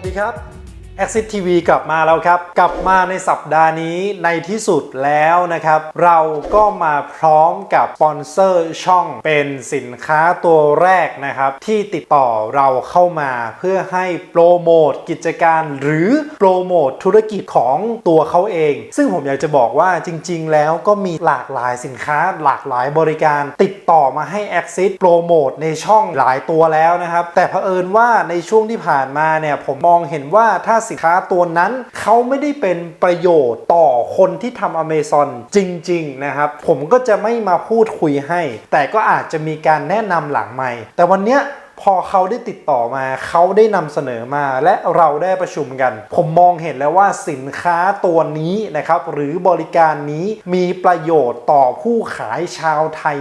สวัสดีครับ Exit TV กลับมาแล้วครับ กลับมาในสัปดาห์นี้ในที่สุดแล้วนะครับ เราก็มาพร้อมกับสปอนเซอร์ช่องเป็นสินค้าตัวแรกนะครับ ที่ติดต่อเราเข้ามาเพื่อให้โปรโมทกิจการหรือโปรโมทธุรกิจของตัวเขาเอง ซึ่งผมอยากจะบอกว่าจริง ๆ แล้วก็มีหลากหลายสินค้าหลากหลายบริการ ติดต่อมาให้ Exit โปรโมทในช่องหลายตัวแล้วนะครับแต่เผอิญว่าในช่วงที่ผ่านมาเนี่ยผมมองเห็นว่าถ้าสินค้าตัวนั้นเขาไม่ได้เป็นประโยชน์ต่อคนที่ทำอเมซอนจริง ๆ นะครับ ผมก็จะไม่มาพูดคุยให้ แต่ก็อาจจะมีการแนะนำหลังใหม่ แต่วันเนี้ย พอเขาได้ติดต่อมา เขาได้นำเสนอมา และเราได้ประชุมกัน ผมมองเห็นแล้วว่าสินค้าตัวนี้นะครับ หรือบริการนี้มีประโยชน์ต่อผู้ขายชาวไทย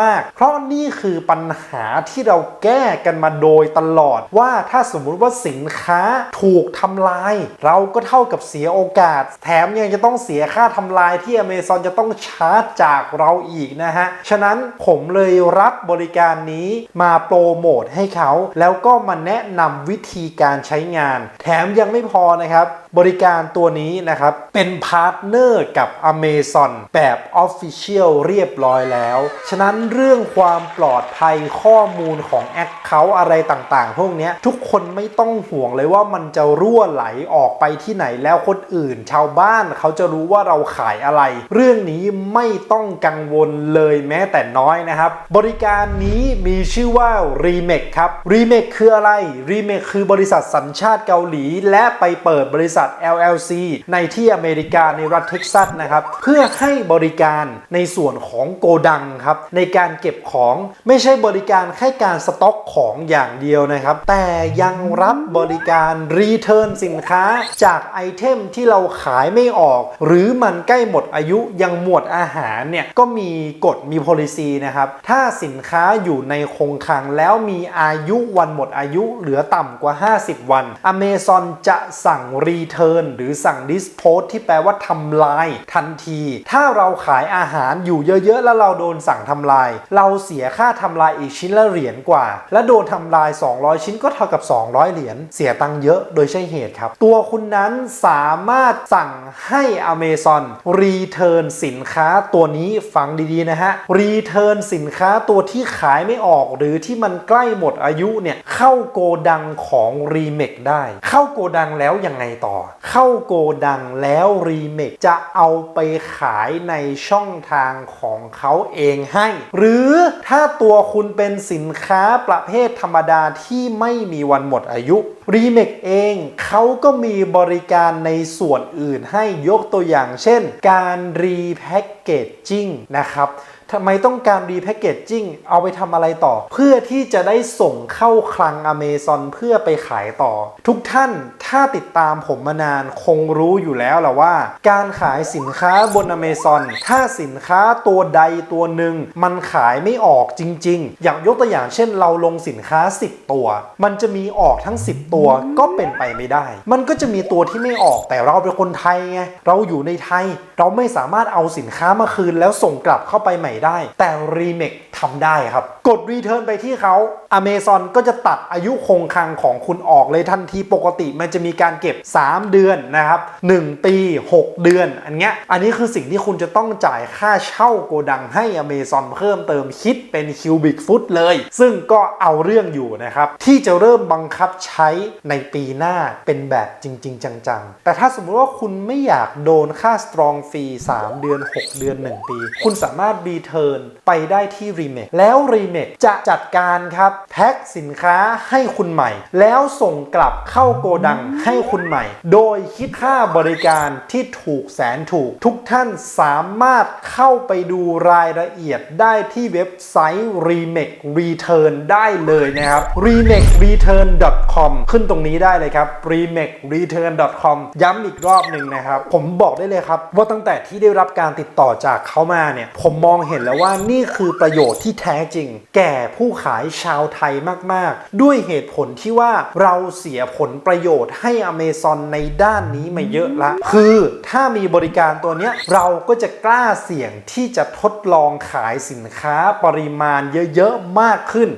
มาก ๆ เพราะนี่คือปัญหาที่เราแก้กันมาโดยตลอดว่าถ้าสมมุติว่าสินค้าถูกทำลาย เราก็เท่ากับเสียโอกาส แถมยังจะต้องเสียค่าทำลายที่ Amazon จะต้องชาร์จจากเราอีกนะฮะ ฉะนั้นผมเลยรับบริการนี้มาโปรโมทให้เขา แล้วก็มาแนะนำวิธีการใช้งาน แถมยังไม่พอนะครับ บริการตัวนี้นะครับ เป็นพาร์ทเนอร์กับ Amazon แบบ Official เรียบร้อยแล้ว ฉะนั้นเรื่องความปลอดภัยข้อมูลของแอคเคาท์อะไรต่างๆ พวกนี้ทุกคนไม่ต้องห่วงเลยว่ามันจะรั่วไหลออกไปที่ไหนแล้วคนอื่น ชาวบ้านเขาจะรู้ว่าเราขายอะไร เรื่องนี้ไม่ต้องกังวลเลยแม้แต่น้อยนะครับ บริการนี้มีชื่อว่ากครับ Remake คืออะไร Remake คือบริษัทสัญชาติเกาหลี และไปเปิดบริษัท LLC ในที่อเมริกาในรัฐเท็กซัสนะครับ เพื่อให้บริการในส่วนของโกดังครับ ในการเก็บของไม่ใช่บริการแค่การสต็อกของอย่างเดียวนะครับ แต่ยังรับบริการรีเทิร์นสินค้าจากไอเทมที่เราขายไม่ออก หรือมันใกล้หมดอายุยังหมวดอาหารเนี่ยก็มีกฎมี policy นะครับ ถ้าสินค้าอยู่ในคงคลังแล้วมีอายุวันหมดอายุเหลือต่ำกว่า 50 วัน Amazon จะสั่งรีเทิร์นหรือสั่ง dispose ที่แปลว่าทำลายทันที ถ้าเราขายอาหารอยู่เยอะๆ แล้วเราโดนสั่งทำลาย เราเสียค่าทำลายอีกชิ้นละเหรียญกว่า และโดนทำลาย 200 ชิ้นก็เท่ากับ 200 เหรียญเสียตังค์เยอะโดยใช่เหตุครับ ตัวคุณนั้นสามารถสั่งให้ Amazon รีเทิร์นสินค้าตัวนี้ฟังดีๆนะฮะรีเทิร์นสินค้าตัวที่ขายไม่ออกหรือที่มันใกล้หมดอายุเนี่ยเข้าโกดังของ Remake ได้ เข้าโกดังแล้วยังไงต่อ เข้าโกดังแล้ว Remake จะเอาไปขายในช่องทางของเขาเองให้ หรือถ้าตัวคุณเป็นสินค้าประเภทธรรมดาที่ไม่มีวันหมดอายุ Remake เองเขาก็มีบริการในส่วนอื่นให้ยกตัวอย่างเช่น การรีแพ็กเกจจิ้งนะครับ ทำไมต้องการรีแพคเกจจิ้งเอาไปทำอะไรต่อ เพื่อที่จะได้ส่งเข้าคลัง Amazon เพื่อไปขายต่อ ทุกท่านถ้าติดตามผมมานานคงรู้อยู่แล้วแหละว่า การขายสินค้าบน Amazon ถ้าสินค้าตัวใดตัวหนึ่งมันขายไม่ออกจริง ๆ อย่างยกตัวอย่างเช่น เราลงสินค้า 10 ตัว มันจะมีออกทั้ง 10 ตัวก็เป็นไปไม่ได้ มันก็จะมีตัวที่ไม่ออกแต่เราเป็นคนไทยไงเราอยู่ในไทย เราไม่สามารถเอาสินค้ามาคืนแล้วส่งกลับเข้าไปใหม่ได้ แต่ Remake ทำได้ครับ กด Return ไปที่เขา Amazon ก็จะตัดอายุคงคลังของคุณออกเลยทันทีปกติมันจะมีการเก็บ 3 เดือนนะครับ 1 ปี 6 เดือน อันเนี้ยอันนี้คือสิ่งที่คุณจะต้องจ่ายค่าเช่าโกดังให้ Amazon เพิ่มเติมคิดเป็น Cubic Foot เลย ซึ่งก็เอาเรื่องอยู่นะครับ ที่จะเริ่มบังคับใช้ในปีหน้าเป็นแบบจริง ๆ จังๆ แต่ถ้าสมมุติว่าคุณไม่อยากโดนค่า Strong ฟรี3เดือน 6 เดือน 1 ปี คุณสามารถ Return ไปได้ที่ Remake แล้ว Remake จะจัดการครับ แพ็คสินค้าให้คุณใหม่ แล้วส่งกลับเข้าโกดังให้คุณใหม่ โดยคิดค่าบริการที่ถูกแสนถูก ทุกท่านสามารถเข้าไปดูรายละเอียดได้ที่เว็บไซต์ remake return ได้เลยนะครับ remake return com ขึ้นตรงนี้ได้เลยครับ remake return com ย้ำอีกรอบหนึ่งนะครับ ผมบอกได้เลยครับ ว่าตั้งแต่ที่ได้รับการติดต่อจากเขามาเนี่ย ผมมองเห็นห็นแล้วว่านี่คือประโยชน์ที่แท้จริง แก่ผู้ขายชาวไทยมาก ๆ ด้วยเหตุผลที่ว่าเราเสียผลประโยชน์ให้อเมซอนในด้านนี้มาเยอะละ คือถ้ามีบริการตัวเนี้ยเราก็จะกล้าเสี่ยงที่จะทดลองขายสินค้าปริมาณเยอะ ๆ มากขึ้น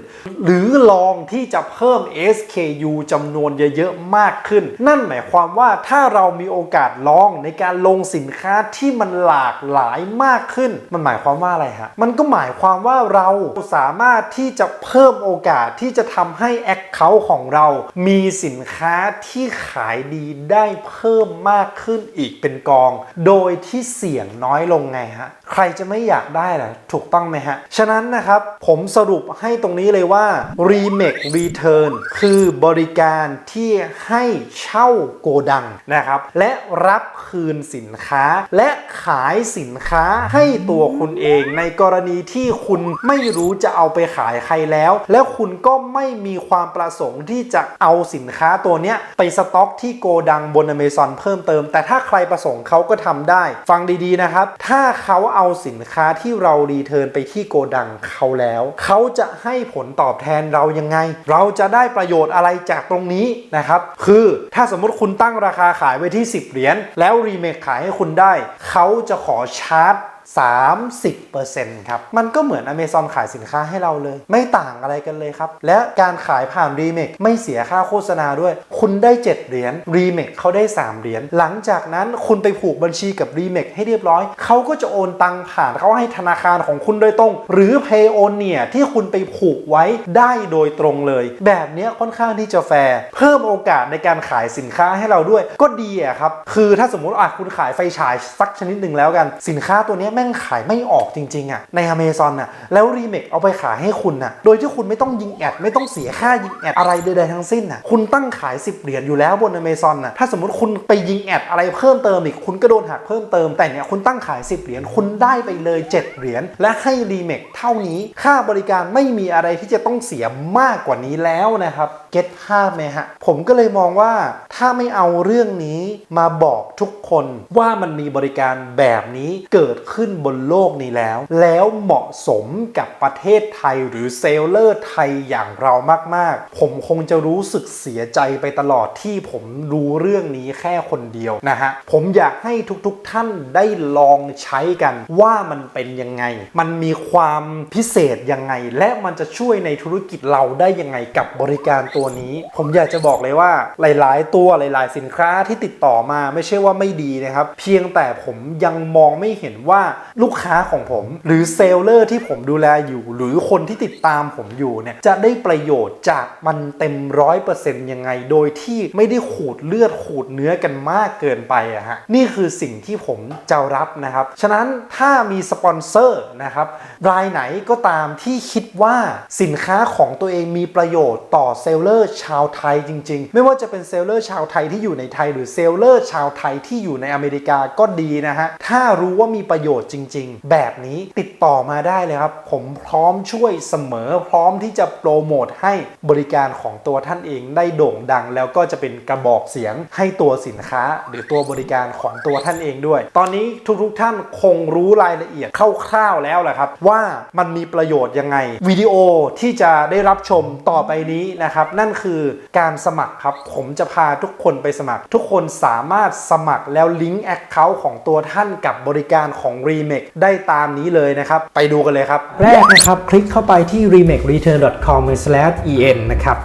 หรือลองที่จะเพิ่ม SKU จำนวนเยอะๆ มากขึ้น นั่นหมายความว่าถ้าเรามีโอกาสลองในการลงสินค้าที่มันหลากหลายมากขึ้น มันหมายความว่าอะไรฮะ มันก็หมายความว่าเราสามารถที่จะเพิ่มโอกาสที่จะทำให้แอคเคาท์ของเรา มีสินค้าที่ขายดีได้เพิ่มมากขึ้นอีกเป็นกอง โดยที่เสี่ยงน้อยลงไงฮะ ใครจะไม่อยากได้ล่ะ ถูกต้องไหมฮะ ฉะนั้นนะครับผมสรุปให้ตรงนี้เลยว่า Remake Return คือบริการที่ให้เช่าโกดังนะครับ และรับคืนสินค้า และขายสินค้าให้ตัวคุณเองในกรณีที่คุณไม่รู้จะเอาไปขายใครแล้ว แล้วคุณก็ไม่มีความประสงค์ที่จะเอาสินค้าตัวเนี้ยไปสต็อกที่โกดังบน Amazon เพิ่มเติม แต่ถ้าใครประสงค์เขาก็ทำได้ ฟังดีๆนะครับ ถ้าเขาเอาเอาสินค้าที่เรารีเทิร์นไปที่โกดังเขาแล้ว เขาจะให้ผลตอบแทนเรายังไง เราจะได้ประโยชน์อะไรจากตรงนี้นะครับ คือถ้าสมมติคุณตั้งราคาขายไว้ที่ 10 เหรียญแล้วรีเมคขายให้คุณได้ เขาจะขอชาร์จ 30%ครับ มันก็เหมือน Amazon ขายสินค้าให้เราเลย ไม่ต่างอะไรกันเลยครับ และการขายผ่าน Remake ไม่เสียค่าโฆษณาด้วย คุณได้ 7 เหรียญ Remake เขาได้ 3 เหรียญหลังจากนั้นคุณไปผูกบัญชีกับ Remake ให้เรียบร้อย เขาก็จะโอนตังผ่านเขาให้ธนาคารของคุณโดยตรง หรือ Pay o n เนี่ยที่คุณไปผูกไว้ได้โดยตรงเลย แบบนี้ค่อนข้างที่จะแฟร์เพิ่มโอกาสในการขายสินค้าให้เราด้วย ก็ดีอะครับคือถ้าสมมติอะคุณขายไฟฉายสักชนิดหนึ่งแล้วกันสินค้าตัวนี้แม่งขายไม่ออกจริงๆอะใน Amazon อะแล้วรีเมคเอาไปขายให้คุณอะโดยที่คุณไม่ต้องยิงแอดไม่ต้องเสียค่ายิงแอดอะไรใดๆทั้งสิ้นอะคุณตั้งขาย 10 เหรียญอยู่แล้วบน Amazon อะถ้าสมมติคุณไปยิงแอดอะไรเพิ่มเติมอีกคุณก็โดนหักเพิ่มเติมแต่เนี่ยคุณตั้งขาย 10 เหรียญคุณได้ไปเลย 7 เหรียญและให้รีเมคเท่านี้ค่าบริการไม่มีอะไรที่จะต้องเสียมากกว่านี้แล้วนะครับเก็ตภาพไหมฮะ ผมก็เลยมองว่าถ้าไม่เอาเรื่องนี้มาบอกทุกคนว่ามันมีบริการแบบนี้เกิดขึ้นบนโลกนี้แล้ว แล้วเหมาะสมกับประเทศไทยหรือเซลเลอร์ไทยอย่างเรามาก ๆ ผมคงจะรู้สึกเสียใจไปตลอดที่ผมรู้เรื่องนี้แค่คนเดียวนะฮะ ผมอยากให้ทุกๆท่านได้ลองใช้กันว่ามันเป็นยังไง มันมีความพิเศษยังไง และมันจะช่วยในธุรกิจเราได้ยังไงกับบริการตัวนี้ ผมอยากจะบอกเลยว่าหลาย ๆ ตัวหลาย ๆ สินค้าที่ติดต่อมาไม่ใช่ว่าไม่ดีนะครับ เพียงแต่ผมยังมองไม่เห็นว่าลูกค้าของผม หรือเซลเลอร์ที่ผมดูแลอยู่ หรือคนที่ติดตามผมอยู่เนี่ยจะได้ประโยชน์จากมันเต็มร้อยเปอร์เซ็นต์ยังไง โดยที่ไม่ได้ขูดเลือดขูดเนื้อกันมากเกินไปอะฮะนี่คือสิ่งที่ผมจะรับนะครับ ฉะนั้นถ้ามีสปอนเซอร์นะครับรายไหนก็ตามที่คิดว่าสินค้าของตัวเองมีประโยชน์ต่อเซลเลอร์ชาวไทยจริง ๆ ไม่ว่าจะเป็นเซลเลอร์ชาวไทยที่อยู่ในไทย หรือเซลเลอร์ชาวไทยที่อยู่ในอเมริกาก็ดีนะฮะ ถ้ารู้ว่ามีประโยชน์จริง ๆ แบบนี้ติดต่อมาได้เลยครับ ผมพร้อมช่วยเสมอพร้อมที่จะโปรโมทให้บริการของตัวท่านเองได้โด่งดัง แล้วก็จะเป็นกระบอกเสียงให้ตัวสินค้า หรือตัวบริการของตัวท่านเองด้วย ตอนนี้ทุกๆท่านคงรู้รายละเอียดคร่าวๆแล้วแหละครับ ว่ามันมีประโยชน์ยังไงวิดีโอที่จะได้รับชมต่อไปนี้นะครับนั่นคือการสมัครครับ ผมจะพาทุกคนไปสมัคร ทุกคนสามารถสมัครแล้วลิงก์แอคเคาท์ของตัวท่านกับบริการของ Remake ได้ตามนี้เลยนะครับ ไปดูกันเลยครับ แรกนะครับ คลิกเข้าไปที่ remakereturn.com/en นะครับ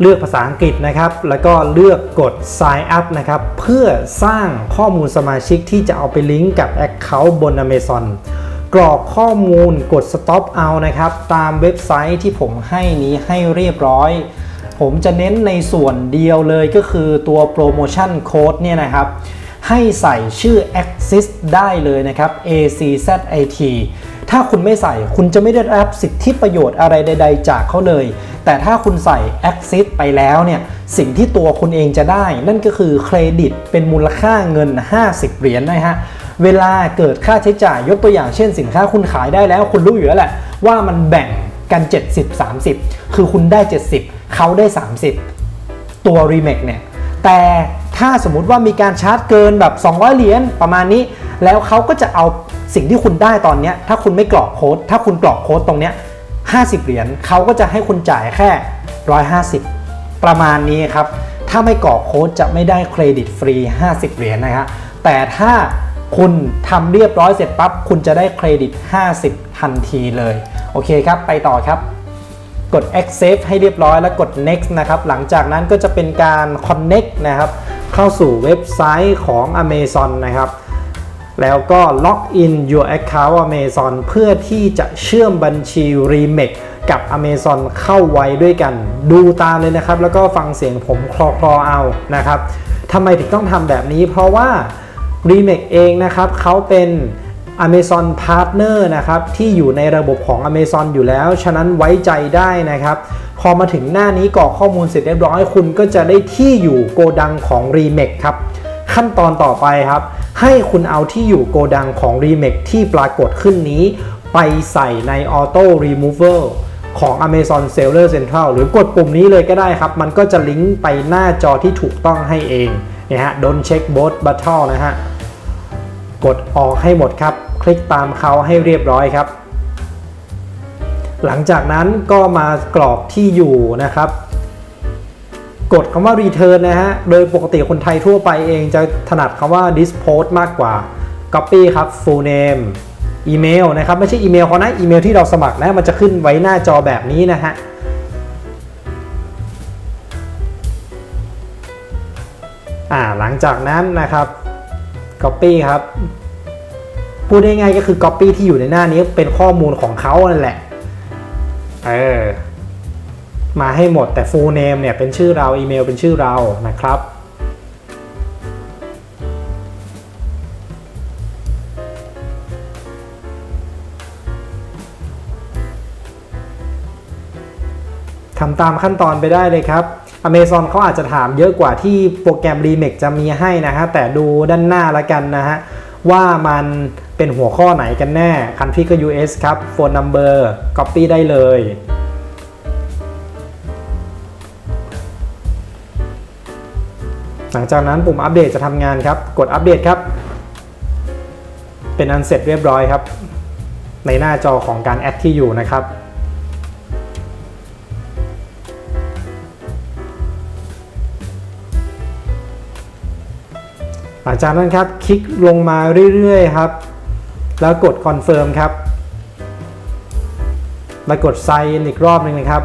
เลือกภาษาอังกฤษนะครับ แล้วก็เลือกกด sign up นะครับ เพื่อสร้างข้อมูลสมาชิกที่จะเอาไปลิงก์กับ Account บน Amazon กรอกข้อมูลกด stop out นะครับ ตามเว็บไซต์ที่ผมให้นี้ให้เรียบร้อย ผมจะเน้นในส่วนเดียวเลยก็คือตัวโปรโมชั่นโค้ดเนี่ยนะครับ ให้ใส่ชื่อ Axis ได้เลยนะครับ ACZIT ถ้าคุณไม่ใส่คุณจะไม่ได้รับสิทธิประโยชน์อะไรใด ๆ จากเขาเลย แต่ถ้าคุณใส่ Axis ไปแล้วเนี่ย สิ่งที่ตัวคุณเองจะได้ นั่นก็คือเครดิตเป็นมูลค่าเงิน 50 เหรียญนะฮะ เวลาเกิดค่าใช้จ่ายยกตัวอย่างเช่นสินค้าคุณขายได้แล้วคุณรู้อยู่แล้วแหละ ว่ามันแบ่งกัน 70 30 คือคุณได้ 70 เขาได้ 30 ตัว r e m a k เนี่ย แต่ถ้าสมมุติว่ามีการชาร์จเกินแบบ 200 เหรียญประมาณนี้ แล้วเขาก็จะเอาสิ่งที่คุณได้ตอนนี้ถ้าคุณไม่กรอกโค้ด ถ้าคุณกรอกโค้ดตรงเนี้ย50 เหรียญเขาก็จะให้คุณจ่ายแค่ 150 ประมาณนี้ครับ ถ้าไม่กรอกโค้ดจะไม่ได้เครดิตฟรี 50 เหรียญนะฮะแต่ถ้า คุณทำเรียบร้อยเสร็จปั๊บ คุณจะได้เครดิต 50 ทันทีเลย โอเคครับ ไปต่อครับ กด accept ให้เรียบร้อยแล้วกด next นะครับ หลังจากนั้นก็จะเป็นการ connect นะครับ เข้าสู่เว็บไซต์ของ Amazon นะครับ แล้วก็ log in your account Amazon เพื่อที่จะเชื่อมบัญชี Remake กับ Amazon เข้าไว้ด้วยกัน ดูตามเลยนะครับ แล้วก็ฟังเสียงผมคลอคลอๆเอานะครับทำไมถึงต้องทำแบบนี้ เพราะว่า Remake เองนะครับเขาเป็น Amazon Partner นะครับที่อยู่ในระบบของ Amazon อยู่แล้ว ฉะนั้นไว้ใจได้นะครับ พอมาถึงหน้านี้กรอกข้อมูลเสร็จเรียบร้อยคุณก็จะได้ที่อยู่โกดังของ r e m a k ครับ ขั้นตอนต่อไปครับ ให้คุณเอาที่อยู่โกดังของ r e m a k ที่ปรากฏขึ้นนี้ ไปใส่ใน Auto Removal ของ Amazon Seller Central หรือกดปุ่มนี้เลยก็ได้ครับ มันก็จะลิงก์ไปหน้าจอที่ถูกต้องให้เองเนี่ยฮะ Don't check both button นะฮะ กดออกให้หมดครับ คลิกตามเขาให้เรียบร้อยครับ หลังจากนั้นก็มากรอกที่อยู่นะครับ กดคำว่า return นะฮะ โดยปกติคนไทยทั่วไปเองจะถนัดคำว่า dispose มากกว่า copy ครับ full name อีเมลนะครับ ไม่ใช่อีเมลเขานะอีเมลที่เราสมัครนะมันจะขึ้นไว้หน้าจอแบบนี้นะฮะอ่าหลังจากนั้นนะครับ Copy ครับ พูดง่ายๆก็คือ Copy ที่อยู่ในหน้านี้เป็นข้อมูลของเขานั่นแหละ เออ มาให้หมดแต่ full name เนี่ยเป็นชื่อเรา อีเมลเป็นชื่อเรานะครับทำตามขั้นตอนไปได้เลยครับ Amazon เขาอาจจะถามเยอะกว่าที่โปรแกรม Remake จะมีให้นะฮะ แต่ดูด้านหน้าละกันนะฮะ ว่ามันเป็นหัวข้อไหนกันแน่ Country ก็ US ครับ Phone Number Copy ได้เลย หลังจากนั้นปุ่มอัปเดตจะทำงานครับ กดอัปเดตครับ เป็นอันเสร็จเรียบร้อยครับ ในหน้าจอของการแอดที่อยู่นะครับ หลังจากนั้นครับคลิกลงมาเรื่อยๆครับ แล้วกดคอนเฟิร์มครับ แล้วกด sign in อีกรอบหนึ่งนะครับ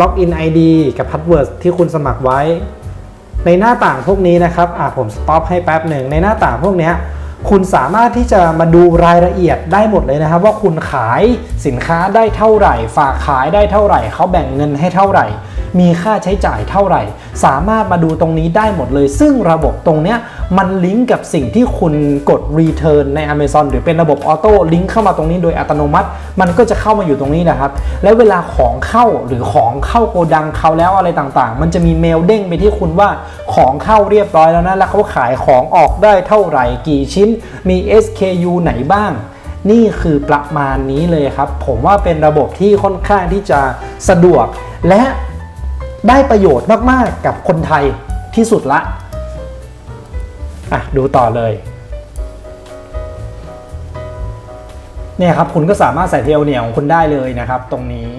ล็อกอิน ID กับพาสเวิร์ดที่คุณสมัครไว้ ในหน้าต่างพวกนี้นะครับอะผมสต็อปให้แป๊บหนึ่งในหน้าต่างพวกนี้คุณสามารถที่จะมาดูรายละเอียดได้หมดเลยนะครับ ว่าคุณขายสินค้าได้เท่าไหร่ ฝากขายได้เท่าไหร่ เขาแบ่งเงินให้เท่าไหร่ มีค่าใช้จ่ายเท่าไหร่ สามารถมาดูตรงนี้ได้หมดเลย ซึ่งระบบตรงเนี้ยมันลิงก์กับสิ่งที่คุณกด return ใน Amazon หรือเป็นระบบออโต้ลิงก์เข้ามาตรงนี้โดยอัตโนมัติ มันก็จะเข้ามาอยู่ตรงนี้นะครับ แล้วเวลาของเข้าหรือของเข้าโกดังเขาแล้วอะไรต่างๆ มันจะมีเมลเด้งไปที่คุณว่าของเข้าเรียบร้อยแล้วนะแล้วเขาขายของออกได้เท่าไหร่กี่ชิ้น มี SKU ไหนบ้างนี่คือประมาณนี้เลยครับ ผมว่าเป็นระบบที่ค่อนข้างที่จะสะดวก และ ได้ประโยชน์มากๆกับคนไทยที่สุดละอะดูต่อเลยเนี่ยครับคุณก็สามารถใส่เทลเหนียวของคุณได้เลยนะครับ ตรงนี้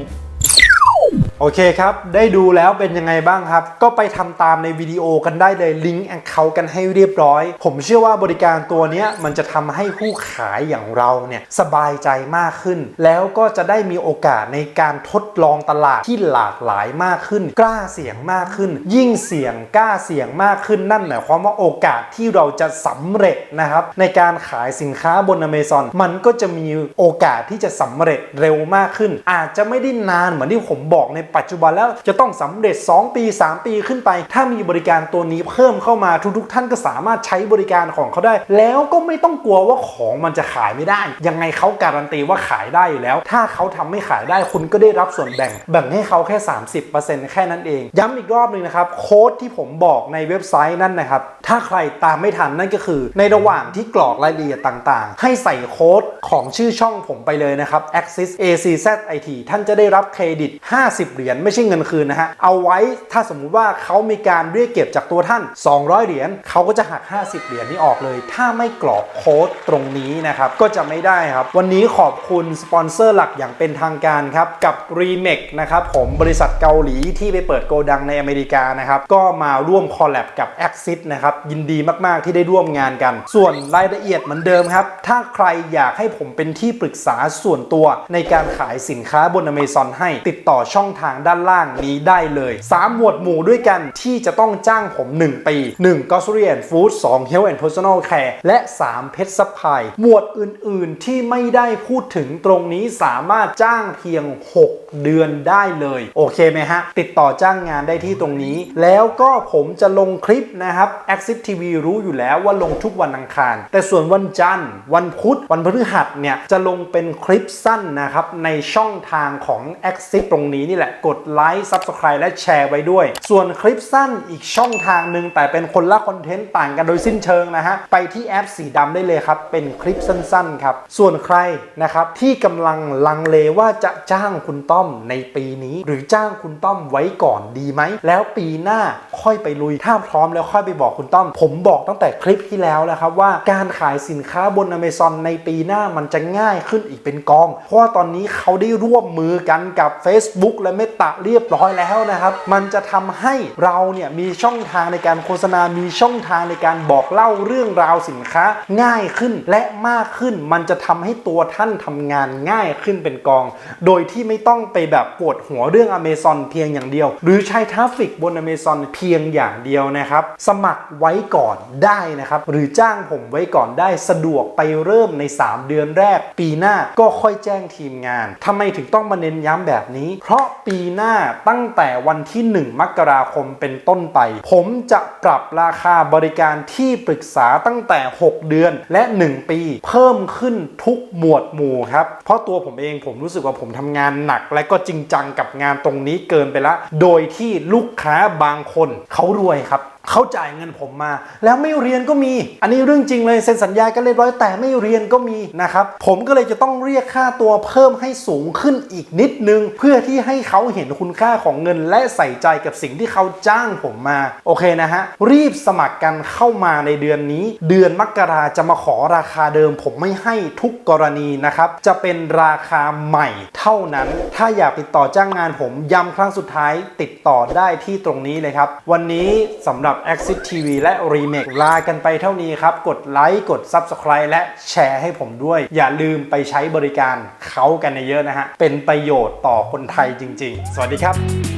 โอเคครับ ได้ดูแล้วเป็นยังไงบ้างครับ ก็ไปทำตามในวิดีโอกันได้เลยลิงก์แอคเคาท์กันให้เรียบร้อย ผมเชื่อว่าบริการตัวนี้มันจะทำให้ผู้ขายอย่างเราเนี่ยสบายใจมากขึ้น แล้วก็จะได้มีโอกาสในการทดลองตลาดที่หลากหลายมากขึ้น กล้าเสี่ยงมากขึ้น ยิ่งเสี่ยงกล้าเสี่ยงมากขึ้นนั่นหมายความว่าโอกาสที่เราจะสำเร็จนะครับในการขายสินค้าบน Amazon มันก็จะมีโอกาสที่จะสำเร็จเร็วมากขึ้น อาจจะไม่ได้นานเหมือนที่ผมบอกในปัจจุบันแล้วจะต้องสำเร็จ 2 ปี 3 ปีขึ้นไป ถ้ามีบริการตัวนี้เพิ่มเข้ามาทุกๆท่านก็สามารถใช้บริการของเขาได้ แล้วก็ไม่ต้องกลัวว่าของมันจะขายไม่ได้ ยังไงเขาการันตีว่าขายได้อยู่แล้ว ถ้าเขาทำไม่ขายได้คุณก็ได้รับส่วนแบ่ง แบ่งให้เขาแค่ 30%แค่นั้นเอง ย้ำอีกรอบหนึ่งนะครับโค้ดที่ผมบอกในเว็บไซต์นั่นนะครับถ้าใครตามไม่ทันนั่นก็คือ ในระหว่างที่กรอกรายละเอียดต่างๆ ให้ใส่โค้ดของชื่อช่องผมไปเลยนะครับ Axis ACZIT ท่านจะได้รับเครดิต 50เหรียญไม่ใช่เงินคืนนะฮะ เอาไว้ถ้าสมมุติว่าเขามีการเรียกเก็บจากตัวท่าน 200 เหรียญเขาก็จะหัก 50 เหรียญนี้ออกเลย ถ้าไม่กรอกโค้ดตรงนี้นะครับ ก็จะไม่ได้ครับ วันนี้ขอบคุณสปอนเซอร์หลักอย่างเป็นทางการครับกับ r e m e x นะครับผมบริษัทเกาหลีที่ไปเปิดโกดังในอเมริกานะครับก็มาร่วมคอลแลบกับ Axis นะครับยินดีมากๆที่ได้ร่วมงานกัน ส่วนรายละเอียดเหมือนเดิมครับ ถ้าใครอยากให้ผมเป็นที่ปรึกษาส่วนตัวในการขายสินค้าบน Amazon ให้ติดต่อช่องทางด้านล่างนี้ได้เลย 3 หมวดหมู่ด้วยกันที่จะต้องจ้างผม 1 ปี 1 Grocery and Food 2 Health and Personal Care และ 3 Pet Supply หมวดอื่น ๆ ที่ไม่ได้พูดถึงตรงนี้สามารถจ้างเพียง 6 เดือนได้เลย โอเคไหมฮะ ติดต่อจ้างงานได้ที่ตรงนี้ แล้วก็ผมจะลงคลิปนะครับ Axis TV รู้อยู่แล้วว่าลงทุกวันอังคาร แต่ส่วนวันจันทร์ วันพุธ วันพฤหัสเนี่ยจะลงเป็นคลิปสั้นนะครับในช่องทางของ Axis ตรงนี้นี่แหละกดไลค์ Subscribe และแชร์ไว้ด้วย ส่วนคลิปสั้นอีกช่องทางหนึ่งแต่เป็นคนละคอนเทนต์ต่างกันโดยสิ้นเชิงนะฮะ ไปที่แอปสีดำได้เลยครับ เป็นคลิปสั้นๆครับ ส่วนใครนะครับที่กำลังลังเลว่าจะจ้างคุณต้อมในปีนี้ หรือจ้างคุณต้อมไว้ก่อนดีไหม แล้วปีหน้าค่อยไปลุยถ้าพร้อมแล้วค่อยไปบอกคุณต้อม ผมบอกตั้งแต่คลิปที่แล้วแล้วครับว่าการขายสินค้าบน Amazon ในปีหน้ามันจะง่ายขึ้นอีกเป็นกอง เพราะว่าตอนนี้เขาได้ร่วมมือกันกับ Facebook และเมตาเรียบร้อยแล้วนะครับ มันจะทำให้เราเนี่ยมีช่องทางในการโฆษณา มีช่องทางในการบอกเล่าเรื่องราวสินค้าง่ายขึ้นและมากขึ้น มันจะทำให้ตัวท่านทำงานง่ายขึ้นเป็นกอง โดยที่ไม่ต้องไปแบบปวดหัวเรื่อง Amazon เพียงอย่างเดียว หรือใช้ทราฟฟิกบน Amazon เพียงอย่างเดียวนะครับ สมัครไว้ก่อนได้นะครับ หรือจ้างผมไว้ก่อนได้สะดวกไปเริ่มใน 3 เดือนแรก ปีหน้าก็ค่อยแจ้งทีมงานทำไมถึงต้องมาเน้นย้ำแบบนี้ เพราะปีีหน้าตั้งแต่วันที่ 1 มกราคมเป็นต้นไป ผมจะปรับราคาบริการที่ปรึกษาตั้งแต่ 6 เดือนและ 1 ปี เพิ่มขึ้นทุกหมวดหมู่ครับ เพราะตัวผมเองผมรู้สึกว่าผมทำงานหนัก และก็จริงจังกับงานตรงนี้เกินไปละ โดยที่ลูกค้าบางคนเขารวยครับ เขาจ่ายเงินผมมา แล้วไม่เรียนก็มี อันนี้เรื่องจริงเลยเซ็นสัญญากันเรียบร้อยแต่ไม่เรียนก็มีนะครับ ผมก็เลยจะต้องเรียกค่าตัวเพิ่มให้สูงขึ้นอีกนิดนึง เพื่อที่ให้เขาเห็นคุณค่าของเงิน และใส่ใจกับสิ่งที่เขาจ้างผมมา โอเคนะฮะ รีบสมัครกันเข้ามาในเดือนนี้ เดือนมกราจะมาขอราคาเดิม ผมไม่ให้ทุกกรณีนะครับ จะเป็นราคาใหม่เท่านั้น ถ้าอยากติดต่อจ้างงานผมย้ำครั้งสุดท้าย ติดต่อได้ที่ตรงนี้เลยครับ วันนี้สำหรับ Exit TV และ r e m a k ลากันไปเท่านี้ครับ กดไลค์กด Subscribe และแชร์ให้ผมด้วย อย่าลืมไปใช้บริการเขากันเยอะนะฮะ เป็นประโยชน์ต่อคนไทยจริง ๆ สวัสดีครับ